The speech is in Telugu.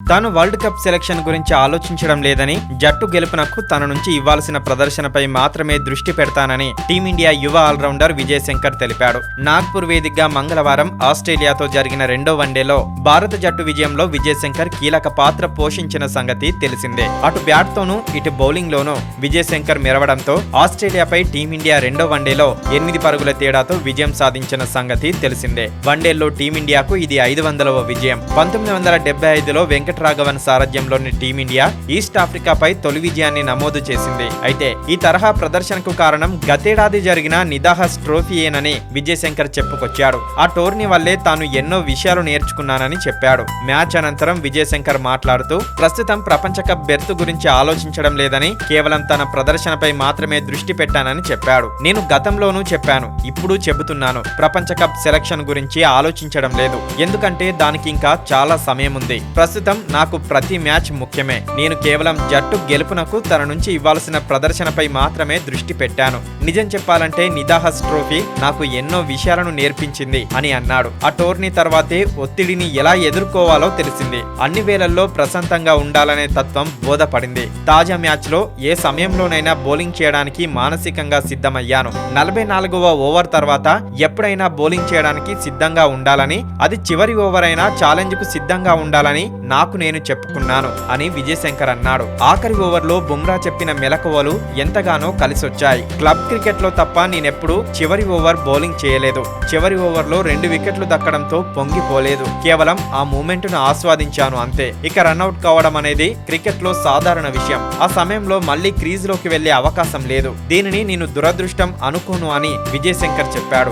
తాను వరల్డ్ కప్ సెలక్షన్ గురించి ఆలోచించడం లేదని జట్టు గెలుపునకు తన నుంచి ఇవ్వాల్సిన ప్రదర్శనపై మాత్రమే దృష్టి పెడతానని టీమిండియా యువ ఆల్రౌండర్ విజయ్ శంకర్ తెలిపాడు. నాగ్పూర్ వేదికగా మంగళవారం ఆస్ట్రేలియాతో జరిగిన రెండో వన్డేలో భారత జట్టు విజయంలో విజయ్ శంకర్ కీలక పాత్ర పోషించిన సంగతి తెలిసిందే. అటు బ్యాట్ తోనూ ఇటు బౌలింగ్ లోనూ విజయ్ శంకర్ మెరవడంతో ఆస్ట్రేలియాపై టీమిండియా రెండో వన్డేలో ఎనిమిది పరుగుల తేడాతో విజయం సాధించిన సంగతి తెలిసిందే. వన్డేల్లో టీమిండియాకు ఇది ఐదు వందలవ విజయం. పంతొమ్మిది వందల డెబ్బై ఐదులో వెంకటరాఘవన్ సారథ్యంలోని టీమిండియా ఈస్ట్ ఆఫ్రికాపై తొలి విజయాన్ని నమోదు చేసింది. అయితే ఈ తరహా ప్రదర్శనకు కారణం గతేడాది జరిగిన నిదాహస్ ట్రోఫీయేనని విజయ్ శంకర్ చెప్పుకొచ్చాడు. ఆ టోర్నీ వల్లే తాను ఎన్నో విషయాలు నేర్చుకున్నానని చెప్పాడు. మ్యాచ్ అనంతరం విజయ్ శంకర్ మాట్లాడుతూ ప్రస్తుతం ప్రపంచ కప్ బెర్త్ గురించి ఆలోచించడం లేదని కేవలం తన ప్రదర్శనపై మాత్రమే దృష్టి పెట్టానని చెప్పాడు. నేను గతంలోనూ చెప్పాను ఇప్పుడు చెబుతున్నాను. ప్రపంచ కప్ సెలక్షన్ గురించి ఆలోచించడం లేదు. ఎందుకంటే దానికి ఇంకా చాలా సమయం ఉంది. ప్రస్తుతం నాకు ప్రతి మ్యాచ్ ముఖ్యమే. నేను కేవలం జట్టు గెలుపునకు తన నుంచి ఇవ్వాల్సిన ప్రదర్శనపై మాత్రమే దృష్టి పెట్టాను. నిజం చెప్పాలంటే నిదాహస్ ట్రోఫీ నాకు ఎన్నో విషయాలను నేర్పించింది అని అన్నాడు. ఆ టోర్నీ తర్వాతే ఒత్తిడిని ఎలా ఎదుర్కోవాలో తెలిసింది. అన్ని వేళల్లో ప్రశాంతంగా ఉండాలనే తత్వం బోధపడింది. తాజా మ్యాచ్లో ఏ సమయంలోనైనా బౌలింగ్ చేయడానికి మానసికంగా సిద్ధమయ్యాను. నలభై నాలుగవ ఓవర్ తర్వాత ఎప్పుడైనా బౌలింగ్ చేయడానికి సిద్ధంగా ఉండాలని అది చివరి ఓవర్ అయినా ఛాలెంజ్కు సిద్ధంగా ఉండాలని నాకు నేను చెప్పుకున్నాను అని విజయశంకర్ అన్నాడు. ఆఖరి ఓవర్లో బుమ్రా చెప్పిన మెలకువలు ఎంతగానో కలిసొచ్చాయి. క్లబ్ క్రికెట్లో తప్ప నేనెప్పుడు చివరి ఓవర్ బౌలింగ్ చేయలేదు. చివరి ఓవర్లో రెండు వికెట్లు దక్కడంతో పొంగిపోలేదు. కేవలం ఆ మూమెంట్ను ఆస్వాదించాను అంతే. ఇక రన్అట్ కావడం అనేది క్రికెట్లో సాధారణ విషయం. ఆ సమయంలో మళ్ళీ క్రీజ్లోకి వెళ్ళే అవకాశం లేదు. దీనిని నేను దురదృష్టం అనుకోను అని విజయశంకర్ చెప్పాడు.